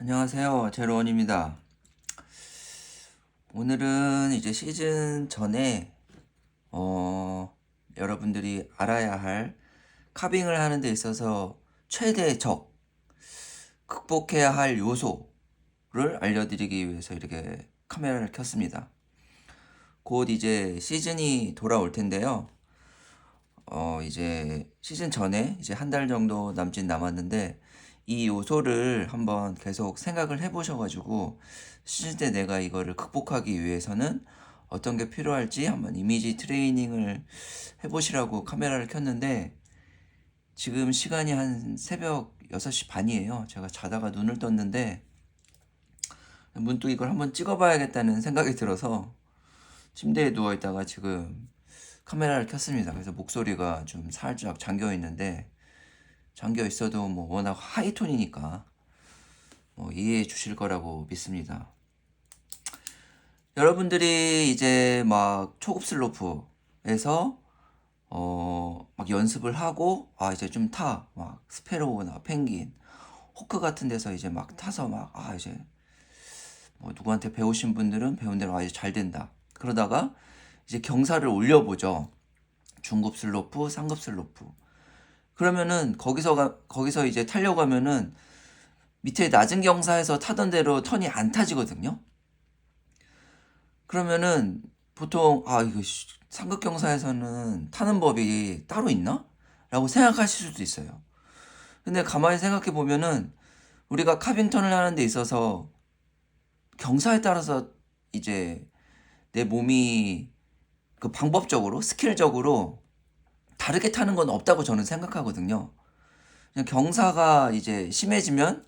안녕하세요. 제로원입니다. 오늘은 이제 시즌 전에, 어, 여러분들이 알아야 할 카빙을 하는 데 있어서 최대의 적, 극복해야 할 요소를 알려드리기 위해서 이렇게 카메라를 켰습니다. 곧 이제 시즌이 돌아올 텐데요. 어, 이제 시즌 전에 이제 한 달 정도 남짓 남았는데 이 요소를 한번 계속 생각을 해보셔가지고 시즌 때 내가 이거를 극복하기 위해서는 어떤 게 필요할지 한번 이미지 트레이닝을 해보시라고 카메라를 켰는데 지금 시간이 한 새벽 6시 반이에요. 제가 자다가 눈을 떴는데 문득 이걸 한번 찍어봐야겠다는 생각이 들어서 침대에 누워있다가 지금 카메라를 켰습니다. 그래서 목소리가 좀 살짝 잠겨 있는데 잠겨 있어도 뭐 워낙 하이톤이니까 뭐 이해해 주실 거라고 믿습니다. 여러분들이 이제 막 초급 슬로프에서 어 막 연습을 하고 아 이제 좀 타. 막 스페로우나 펭귄 호크 같은 데서 이제 막 타서 막 아 이제 뭐 누구한테 배우신 분들은 배운 대로 아 이제 잘 된다. 그러다가 이제 경사를 올려보죠. 중급 슬로프 상급 슬로프 그러면은 거기서 가, 거기서 이제 타려고 하면은 밑에 낮은 경사에서 타던 대로 턴이 안 타지거든요. 그러면은 보통 아 이거 씨, 상급 경사에서는 타는 법이 따로 있나? 라고 생각하실 수도 있어요. 근데 가만히 생각해 보면은 우리가 카빙턴을 하는 데 있어서 경사에 따라서 이제 내 몸이 그 방법적으로 스킬적으로 다르게 타는 건 없다고 저는 생각하거든요. 그냥 경사가 이제 심해지면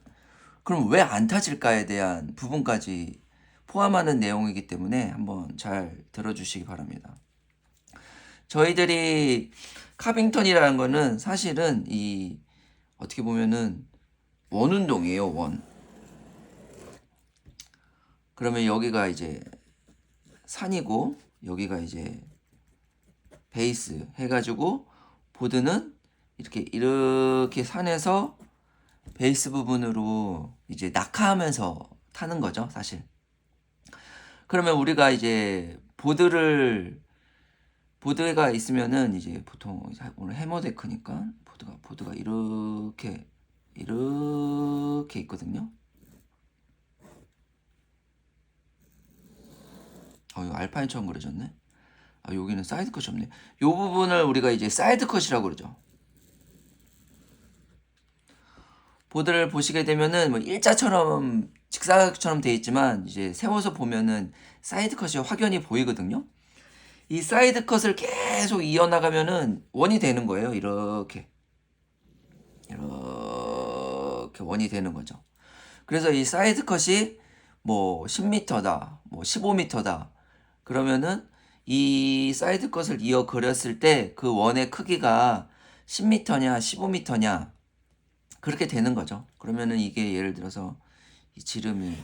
그럼 왜 안 타질까에 대한 부분까지 포함하는 내용이기 때문에 한번 잘 들어주시기 바랍니다. 저희들이 카빙턴이라는 거는 사실은 이 어떻게 보면은 원 운동이에요, 원. 그러면 여기가 이제 산이고 여기가 이제 베이스 해가지고 보드는 이렇게 이렇게 산에서 베이스 부분으로 이제 낙하하면서 타는 거죠, 사실. 그러면 우리가 이제 보드를 보드가 있으면은 이제 보통 오늘 해머 데크니까 보드가 보드가 이렇게 이렇게 있거든요. 어, 이거 알파인처럼 그려졌네. 아, 여기는 사이드 컷이 없네. 요 부분을 우리가 이제 사이드 컷이라고 그러죠. 보드를 보시게 되면은 뭐 일자처럼 직사각처럼 돼 있지만 이제 세워서 보면은 사이드 컷이 확연히 보이거든요. 이 사이드 컷을 계속 이어나가면은 원이 되는 거예요. 이렇게. 이렇게 원이 되는 거죠. 그래서 이 사이드 컷이 뭐 10m다, 뭐 15m다. 그러면은 이 사이드 컷을 이어 그렸을 때 그 원의 크기가 10m냐 15m냐 그렇게 되는 거죠. 그러면은 이게 예를 들어서 이 지름이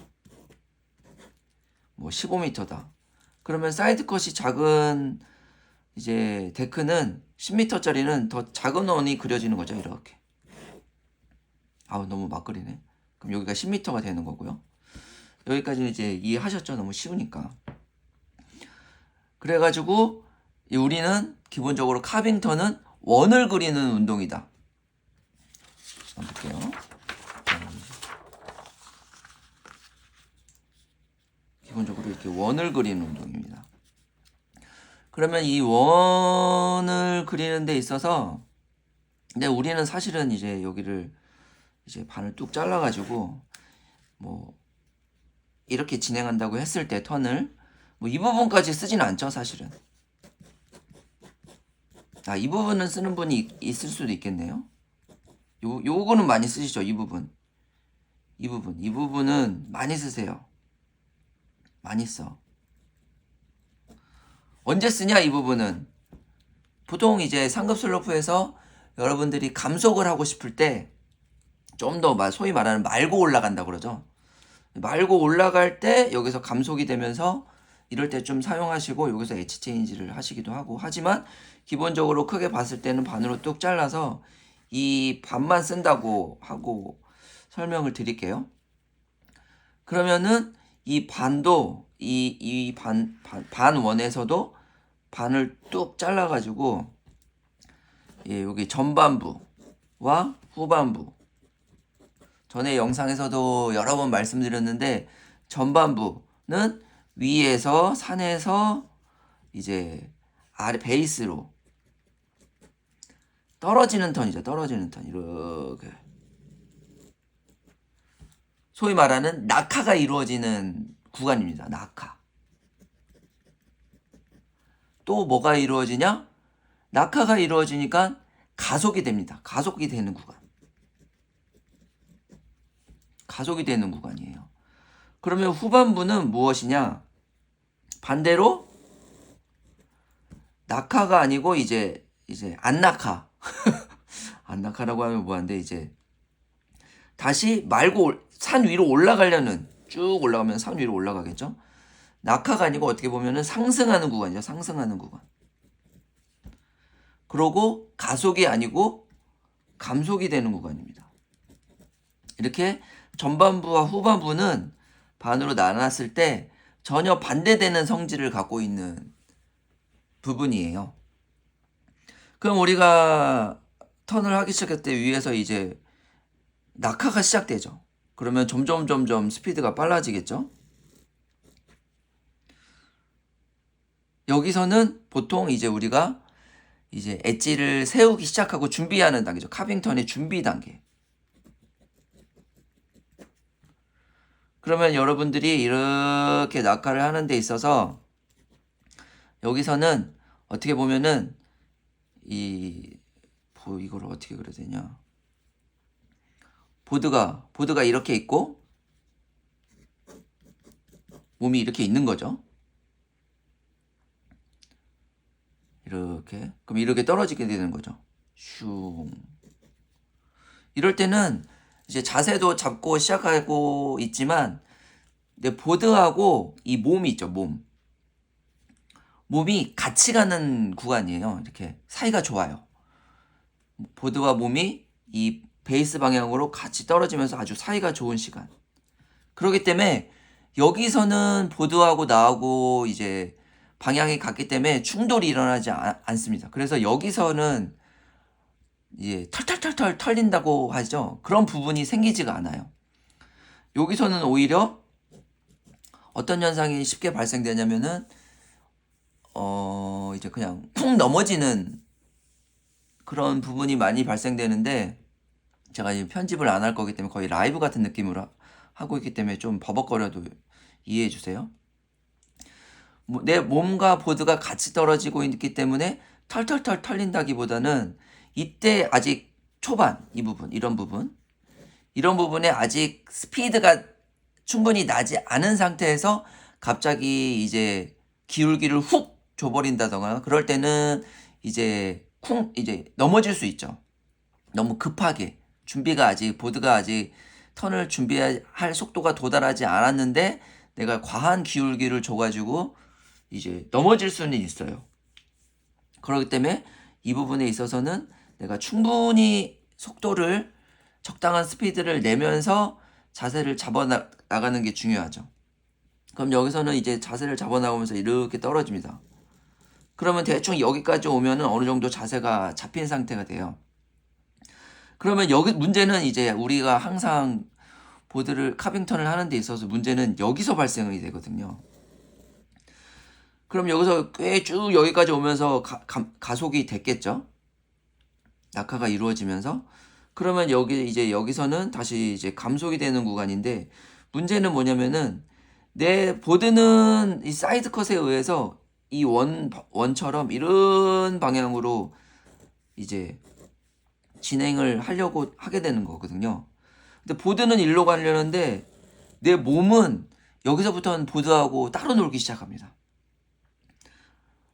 뭐 15m다. 그러면 사이드 컷이 작은 이제 데크는 10m짜리는 더 작은 원이 그려지는 거죠. 이렇게. 아우 너무 막 그리네. 그럼 여기가 10m가 되는 거고요. 여기까지는 이제 이해하셨죠? 너무 쉬우니까. 그래가지고 우리는 기본적으로 카빙턴은 원을 그리는 운동이다. 한번 볼게요. 기본적으로 이렇게 원을 그리는 운동입니다. 그러면 이 원을 그리는 데 있어서 근데 우리는 사실은 이제 여기를 이제 반을 뚝 잘라가지고 뭐 이렇게 진행한다고 했을 때 턴을 뭐 이 부분까지 쓰진 않죠 사실은. 아 이 부분은 쓰는 분이 있을 수도 있겠네요. 요, 요거는 많이 쓰시죠 이 부분. 이 부분. 이 부분은 많이 쓰세요. 많이 써. 언제 쓰냐 이 부분은? 보통 이제 상급 슬로프에서 여러분들이 감속을 하고 싶을 때 좀 더 소위 말하는 말고 올라간다 그러죠. 말고 올라갈 때 여기서 감속이 되면서 이럴 때 좀 사용하시고 여기서 엣지 체인지를 하시기도 하고 하지만 기본적으로 크게 봤을 때는 반으로 뚝 잘라서 이 반만 쓴다고 하고 설명을 드릴게요. 그러면은 이 반도 이 이 반 반 원에서도 반을 뚝 잘라 가지고 예, 여기 전반부와 후반부 전에 영상에서도 여러 번 말씀드렸는데 전반부는 위에서 산에서 이제 아래 베이스로 떨어지는 턴이죠. 떨어지는 턴 이렇게 소위 말하는 낙하가 이루어지는 구간입니다. 낙하. 또 뭐가 이루어지냐? 낙하가 이루어지니까 가속이 됩니다. 가속이 되는 구간. 가속이 되는 구간이에요. 그러면 후반부는 무엇이냐? 반대로 낙하가 아니고 이제 이제 안 낙하. 안 낙하라고 하면 뭐한데 이제 다시 말고 올- 산 위로 올라가려는 쭉 올라가면 산 위로 올라가겠죠? 낙하가 아니고 어떻게 보면은 상승하는 구간이죠. 상승하는 구간. 그러고 가속이 아니고 감속이 되는 구간입니다. 이렇게 전반부와 후반부는 반으로 나눴을 때 전혀 반대되는 성질을 갖고 있는 부분이에요. 그럼 우리가 턴을 하기 시작할 때 위에서 이제 낙하가 시작되죠. 그러면 점점 점점 스피드가 빨라지겠죠. 여기서는 보통 이제 우리가 이제 엣지를 세우기 시작하고 준비하는 단계죠. 카빙턴의 준비 단계. 그러면 여러분들이 이렇게 낙하를 하는 데 있어서 여기서는 어떻게 보면은 이뭐 이걸 어떻게 그려야 되냐? 보드가 보드가 이렇게 있고 몸이 이렇게 있는 거죠. 이렇게 그럼 이렇게 떨어지게 되는 거죠. 슝. 이럴 때는 이제 자세도 잡고 시작하고 있지만 내 보드하고 이 몸이 있죠, 몸. 몸이 같이 가는 구간이에요. 이렇게 사이가 좋아요. 보드와 몸이 이 베이스 방향으로 같이 떨어지면서 아주 사이가 좋은 시간. 그렇기 때문에 여기서는 보드하고 나하고 이제 방향이 같기 때문에 충돌이 일어나지 아- 않습니다. 그래서 여기서는 이제 털털털털 털린다고 하죠. 그런 부분이 생기지가 않아요. 여기서는 오히려 어떤 현상이 쉽게 발생되냐면은 어 이제 그냥 푹 넘어지는 그런 부분이 많이 발생되는데 제가 지금 편집을 안 할 거기 때문에 거의 라이브 같은 느낌으로 하- 하고 있기 때문에 좀 버벅거려도 이해해 주세요. 뭐, 내 몸과 보드가 같이 떨어지고 있기 때문에 털털털 털린다기보다는 이때 아직 초반 이 부분 이런 부분 이런 부분에 아직 스피드가 충분히 나지 않은 상태에서 갑자기 이제 기울기를 훅 줘버린다던가 그럴 때는 이제 쿵 이제 넘어질 수 있죠. 너무 급하게 준비가 아직 보드가 아직 턴을 준비할 속도가 도달하지 않았는데 내가 과한 기울기를 줘가지고 이제 넘어질 수는 있어요. 그렇기 때문에 이 부분에 있어서는 내가 충분히 속도를 적당한 스피드를 내면서 자세를 잡아 나- 나가는 게 중요하죠. 그럼 여기서는 이제 자세를 잡아 나가면서 이렇게 떨어집니다. 그러면 대충 여기까지 오면은 어느 정도 자세가 잡힌 상태가 돼요. 그러면 여기 문제는 이제 우리가 항상 보드를 카빙턴을 하는 데 있어서 문제는 여기서 발생이 되거든요. 그럼 여기서 꽤 쭉 여기까지 오면서 가, 가, 가속이 됐겠죠? 낙하가 이루어지면서 그러면 여기 이제 여기서는 다시 이제 감속이 되는 구간인데 문제는 뭐냐면은 내 보드는 이 사이드 컷에 의해서 이 원 원처럼 이런 방향으로 이제 진행을 하려고 하게 되는 거거든요. 근데 보드는 일로 가려는데 내 몸은 여기서부터는 보드하고 따로 놀기 시작합니다.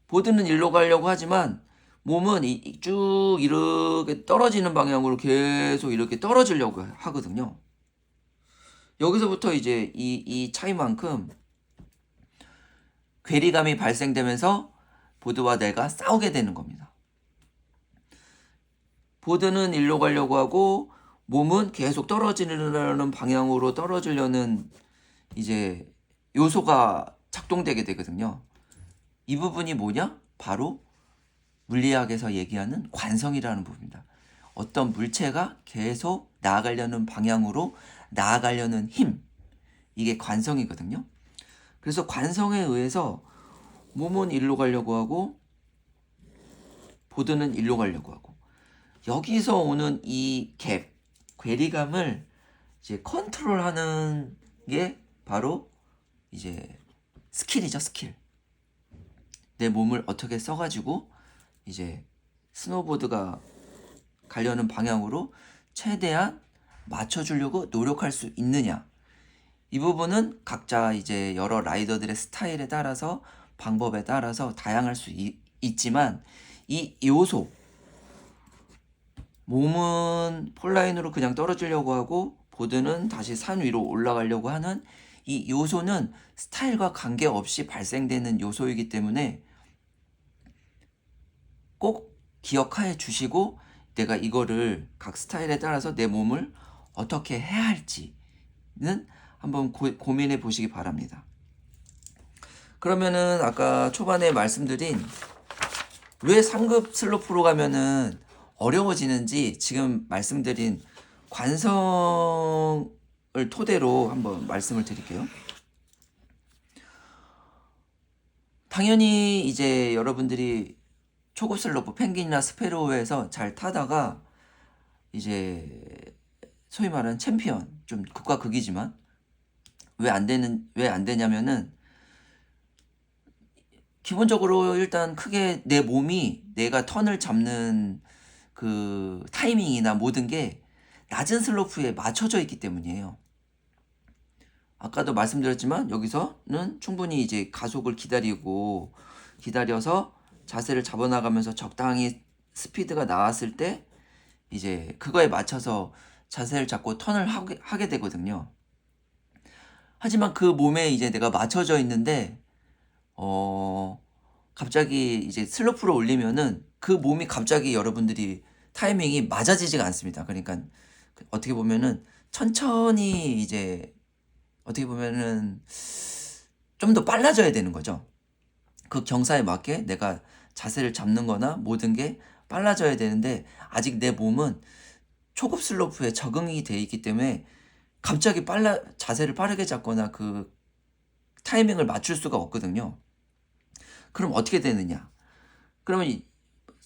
보드는 일로 가려고 하지만 몸은 이- 이- 쭉 이렇게 떨어지는 방향으로 계속 이렇게 떨어지려고 하거든요. 여기서부터 이제 이, 이 차이만큼 괴리감이 발생되면서 보드와 내가 싸우게 되는 겁니다. 보드는 일로 가려고 하고 몸은 계속 떨어지려는 방향으로 떨어지려는 이제 요소가 작동되게 되거든요. 이 부분이 뭐냐? 바로 물리학에서 얘기하는 관성이라는 부분입니다. 어떤 물체가 계속 나아가려는 방향으로 나아가려는 힘. 이게 관성이거든요. 그래서 관성에 의해서 몸은 일로 가려고 하고 보드는 일로 가려고 하고 여기서 오는 이 갭, 괴리감을 이제 컨트롤하는 게 바로 이제 스킬이죠, 스킬. 내 몸을 어떻게 써가지고 이제 스노보드가 가려는 방향으로 최대한 맞춰주려고 노력할 수 있느냐. 이 부분은 각자 이제 여러 라이더들의 스타일에 따라서 방법에 따라서 다양할 수 있, 있지만 이 요소 몸은 폴라인으로 그냥 떨어지려고 하고 보드는 다시 산 위로 올라가려고 하는 이 요소는 스타일과 관계없이 발생되는 요소이기 때문에 꼭 기억해 주시고 내가 이거를 각 스타일에 따라서 내 몸을 어떻게 해야 할지는 한번 고, 고민해 보시기 바랍니다. 그러면은 아까 초반에 말씀드린 왜 3급 슬로프로 가면은 어려워지는지 지금 말씀드린 관성을 토대로 한번 말씀을 드릴게요. 당연히 이제 여러분들이 초급 슬로프 펭귄이나 스페로우에서 잘 타다가 이제 소위 말하는 챔피언 좀 극과 극이지만 왜 안 되는 왜 안 되냐면은 기본적으로 일단 크게 내 몸이 내가 턴을 잡는 그 타이밍이나 모든 게 낮은 슬로프에 맞춰져 있기 때문이에요. 아까도 말씀드렸지만 여기서는 충분히 이제 가속을 기다리고 기다려서 자세를 잡아나가면서 적당히 스피드가 나왔을 때 이제 그거에 맞춰서 자세를 잡고 턴을 하게, 하게 되거든요. 하지만 그 몸에 이제 내가 맞춰져 있는데 어 갑자기 이제 슬로프를 올리면은 그 몸이 갑자기 여러분들이 타이밍이 맞아지지가 않습니다. 그러니까 어떻게 보면은 천천히 이제 어떻게 보면은 좀 더 빨라져야 되는 거죠. 그 경사에 맞게 내가 자세를 잡는 거나 모든 게 빨라져야 되는데 아직 내 몸은 초급 슬로프에 적응이 돼 있기 때문에 갑자기 빨라 자세를 빠르게 잡거나 그 타이밍을 맞출 수가 없거든요. 그럼 어떻게 되느냐? 그러면 이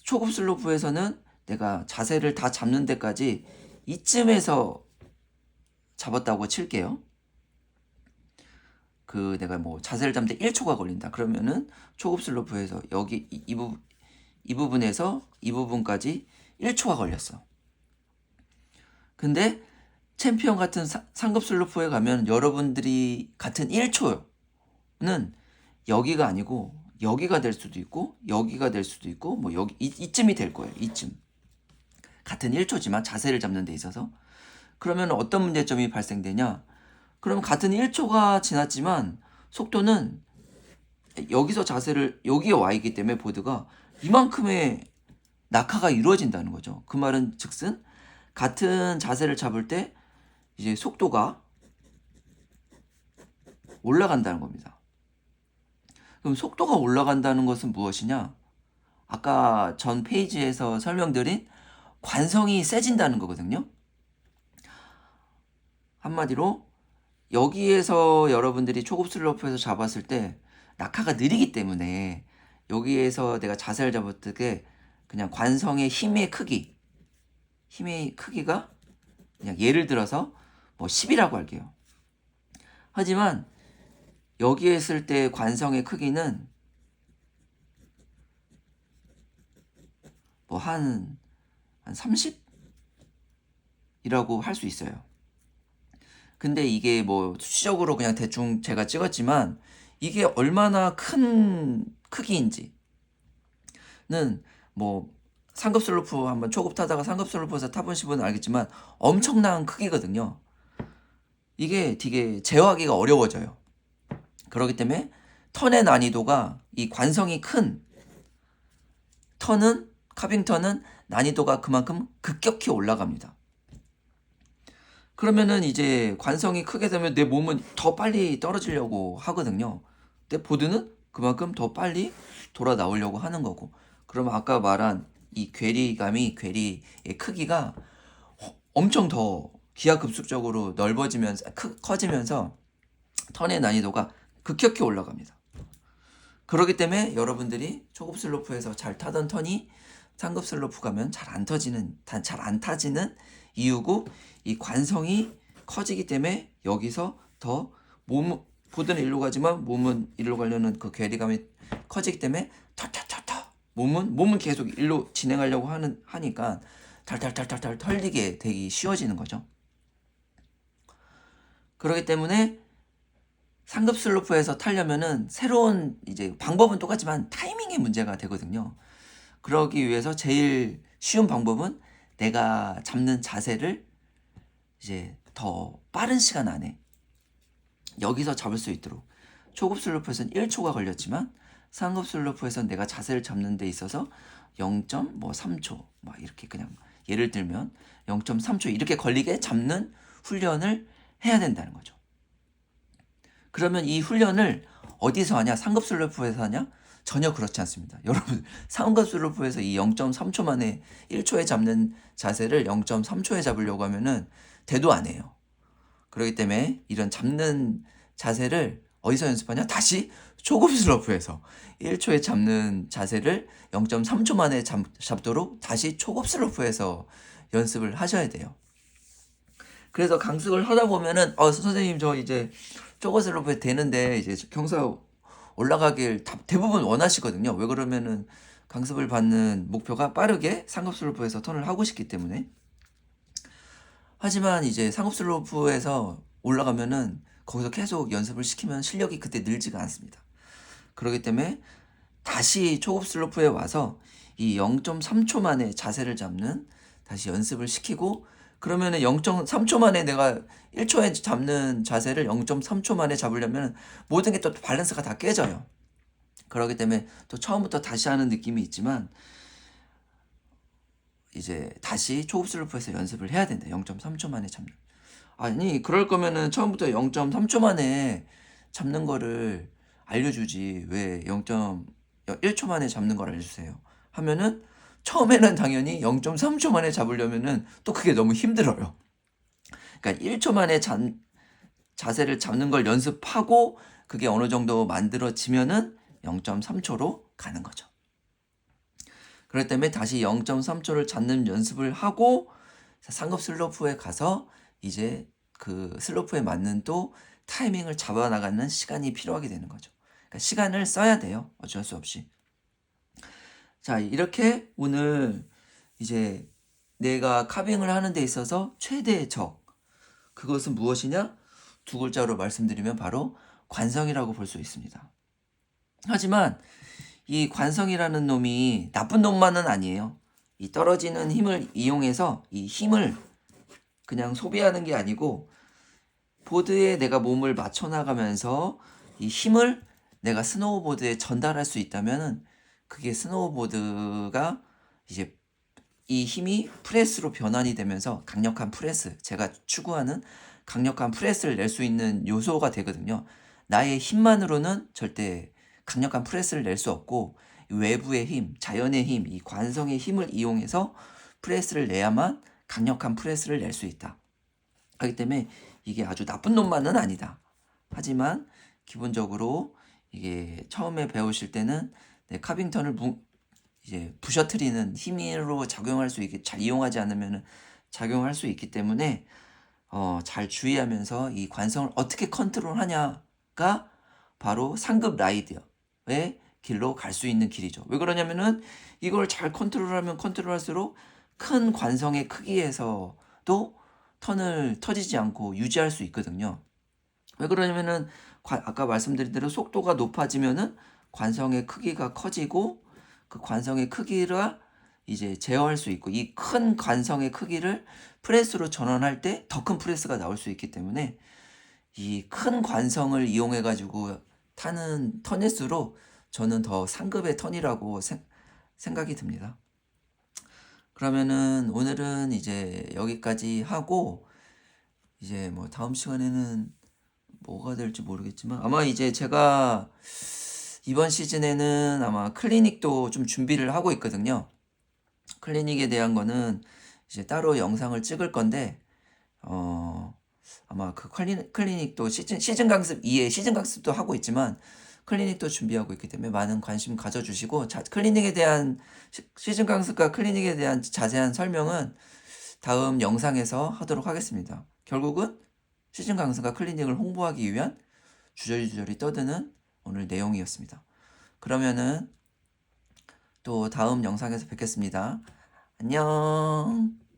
초급 슬로프에서는 내가 자세를 다 잡는 데까지 이쯤에서 잡았다고 칠게요. 그 내가 뭐 자세를 잡는데 1초가 걸린다. 그러면은 초급 슬로프에서 여기 이, 이, 부, 이 부분에서 이 부분까지 1초가 걸렸어. 근데 챔피언 같은 사, 상급 슬로프에 가면 여러분들이 같은 1초는 여기가 아니고 여기가 될 수도 있고 여기가 될 수도 있고 뭐 여기 이, 이쯤이 될 거예요. 이쯤. 같은 1초지만 자세를 잡는 데 있어서 그러면 어떤 문제점이 발생되냐? 그럼 같은 1초가 지났지만 속도는 여기서 자세를 여기에 와 있기 때문에 보드가 이만큼의 낙하가 이루어진다는 거죠. 그 말은 즉슨 같은 자세를 잡을 때 이제 속도가 올라간다는 겁니다. 그럼 속도가 올라간다는 것은 무엇이냐? 아까 전 페이지에서 설명드린 관성이 세진다는 거거든요. 한마디로 여기에서 여러분들이 초급 슬로프에서 잡았을 때 낙하가 느리기 때문에 여기에서 내가 자세를 잡았을 때 그냥 관성의 힘의 크기 힘의 크기가 그냥 예를 들어서 뭐 10이라고 할게요. 하지만 여기에 있을 때 관성의 크기는 뭐 한 한 30이라고 할 수 있어요. 근데 이게 뭐 수치적으로 그냥 대충 제가 찍었지만 이게 얼마나 큰 크기인지는 뭐 상급 슬로프 한번 초급 타다가 상급 슬로프에서 타보신 분은 알겠지만 엄청난 크기거든요. 이게 되게 제어하기가 어려워져요. 그렇기 때문에 턴의 난이도가 이 관성이 큰 턴은 카빙 턴은 난이도가 그만큼 급격히 올라갑니다. 그러면은 이제 관성이 크게 되면 내 몸은 더 빨리 떨어지려고 하거든요. 근데 보드는 그만큼 더 빨리 돌아 나오려고 하는 거고. 그러면 아까 말한 이 괴리감이 괴리의 크기가 엄청 더 기하급수적으로 넓어지면서 크, 커지면서 턴의 난이도가 급격히 올라갑니다. 그렇기 때문에 여러분들이 초급 슬로프에서 잘 타던 턴이 상급 슬로프 가면 잘 안 터지는 잘 안 타지는 이유고 이 관성이 커지기 때문에 여기서 더 몸 보드는 일로 가지만 몸은 일로 가려는 그 괴리감이 커지기 때문에 털털털털 몸은 몸은 계속 일로 진행하려고 하는 하니까 탈탈탈탈탈 털리게 되기 쉬워지는 거죠. 그렇기 때문에 상급 슬로프에서 타려면은 새로운 이제 방법은 똑같지만 타이밍의 문제가 되거든요. 그러기 위해서 제일 쉬운 방법은 내가 잡는 자세를 이제 더 빠른 시간 안에 여기서 잡을 수 있도록 초급 슬로프에서는 1초가 걸렸지만 상급 슬로프에서는 내가 자세를 잡는 데 있어서 0.3초 막 이렇게 그냥 예를 들면 0.3초 이렇게 걸리게 잡는 훈련을 해야 된다는 거죠. 그러면 이 훈련을 어디서 하냐? 상급 슬로프에서 하냐? 전혀 그렇지 않습니다. 여러분, 상급 슬로프에서 이 0.3초 만에 1초에 잡는 자세를 0.3초에 잡으려고 하면은 대도 안 해요. 그렇기 때문에 이런 잡는 자세를 어디서 연습하냐? 다시 초급 슬로프에서 1초에 잡는 자세를 0.3초 만에 잡, 잡도록 다시 초급 슬로프에서 연습을 하셔야 돼요. 그래서 강습을 하다 보면은 어 선생님 저 이제 초급 슬로프에 되는데 이제 경사 올라가길 대부분 원하시거든요. 왜 그러면은 강습을 받는 목표가 빠르게 상급 슬로프에서 턴을 하고 싶기 때문에 하지만 이제 상급 슬로프에서 올라가면은 거기서 계속 연습을 시키면 실력이 그때 늘지가 않습니다. 그렇기 때문에 다시 초급 슬로프에 와서 이 0.3초 만에 자세를 잡는 다시 연습을 시키고 그러면은 0.3초 만에 내가 1초에 잡는 자세를 0.3초 만에 잡으려면 모든 게 또 밸런스가 다 깨져요. 그렇기 때문에 또 처음부터 다시 하는 느낌이 있지만 이제 다시 초급 슬로프에서 연습을 해야 된다. 0.3초 만에 잡는. 아니 그럴 거면은 처음부터 0.3초 만에 잡는 거를 알려주지 왜 0.1초 만에 잡는 걸 알려주세요 하면은 처음에는 당연히 0.3초 만에 잡으려면은 또 그게 너무 힘들어요 그러니까 1초 만에 자, 자세를 잡는 걸 연습하고 그게 어느 정도 만들어지면은 0.3초로 가는 거죠 그렇기 때문에 다시 0.3초를 잡는 연습을 하고 상급 슬로프에 가서 이제 그 슬로프에 맞는 또 타이밍을 잡아 나가는 시간이 필요하게 되는 거죠. 그러니까 시간을 써야 돼요. 어쩔 수 없이. 자, 이렇게 오늘 이제 내가 카빙을 하는 데 있어서 최대의 적. 그것은 무엇이냐? 두 글자로 말씀드리면 바로 관성이라고 볼 수 있습니다. 하지만 이 관성이라는 놈이 나쁜 놈만은 아니에요. 이 떨어지는 힘을 이용해서 이 힘을 그냥 소비하는 게 아니고 보드에 내가 몸을 맞춰 나가면서 이 힘을 내가 스노우보드에 전달할 수 있다면 그게 스노우보드가 이제 이 힘이 프레스로 변환이 되면서 강력한 프레스, 제가 추구하는 강력한 프레스를 낼 수 있는 요소가 되거든요. 나의 힘만으로는 절대 강력한 프레스를 낼 수 없고 외부의 힘, 자연의 힘, 이 관성의 힘을 이용해서 프레스를 내야만 강력한 프레스를 낼 수 있다. 그렇기 때문에 이게 아주 나쁜 놈만은 아니다. 하지만 기본적으로 이게 처음에 배우실 때는 네, 카빙턴을 부, 이제 부셔트리는 힘으로 작용할 수 있게 잘 이용하지 않으면 작용할 수 있기 때문에 어, 잘 주의하면서 이 관성을 어떻게 컨트롤하냐가 바로 상급 라이드의 길로 갈 수 있는 길이죠. 왜 그러냐면은 이걸 잘 컨트롤하면 컨트롤할수록 큰 관성의 크기에서도 턴을 터지지 않고 유지할 수 있거든요. 왜 그러냐면은 아까 말씀드린 대로 속도가 높아지면은 관성의 크기가 커지고 그 관성의 크기를 이제 제어할 수 있고 이 큰 관성의 크기를 프레스로 전환할 때 더 큰 프레스가 나올 수 있기 때문에 이 큰 관성을 이용해 가지고 타는 턴일수록 저는 더 상급의 턴이라고 생, 생각이 듭니다. 그러면은 오늘은 이제 여기까지 하고 이제 뭐 다음 시간에는 뭐가 될지 모르겠지만 아마 이제 제가 이번 시즌에는 아마 클리닉도 좀 준비를 하고 있거든요. 클리닉에 대한 거는 이제 따로 영상을 찍을 건데 어 아마 그 클리닉, 클리닉도 시즌 시즌 강습 이에 시즌 강습도 하고 있지만 클리닉도 준비하고 있기 때문에 많은 관심 가져주시고 자, 클리닉에 대한 시, 시즌 강습과 클리닉에 대한 자세한 설명은 다음 영상에서 하도록 하겠습니다. 결국은 시즌 강습과 클리닉을 홍보하기 위한 주저리주저리 떠드는 오늘 내용이었습니다. 그러면은 또 다음 영상에서 뵙겠습니다. 안녕.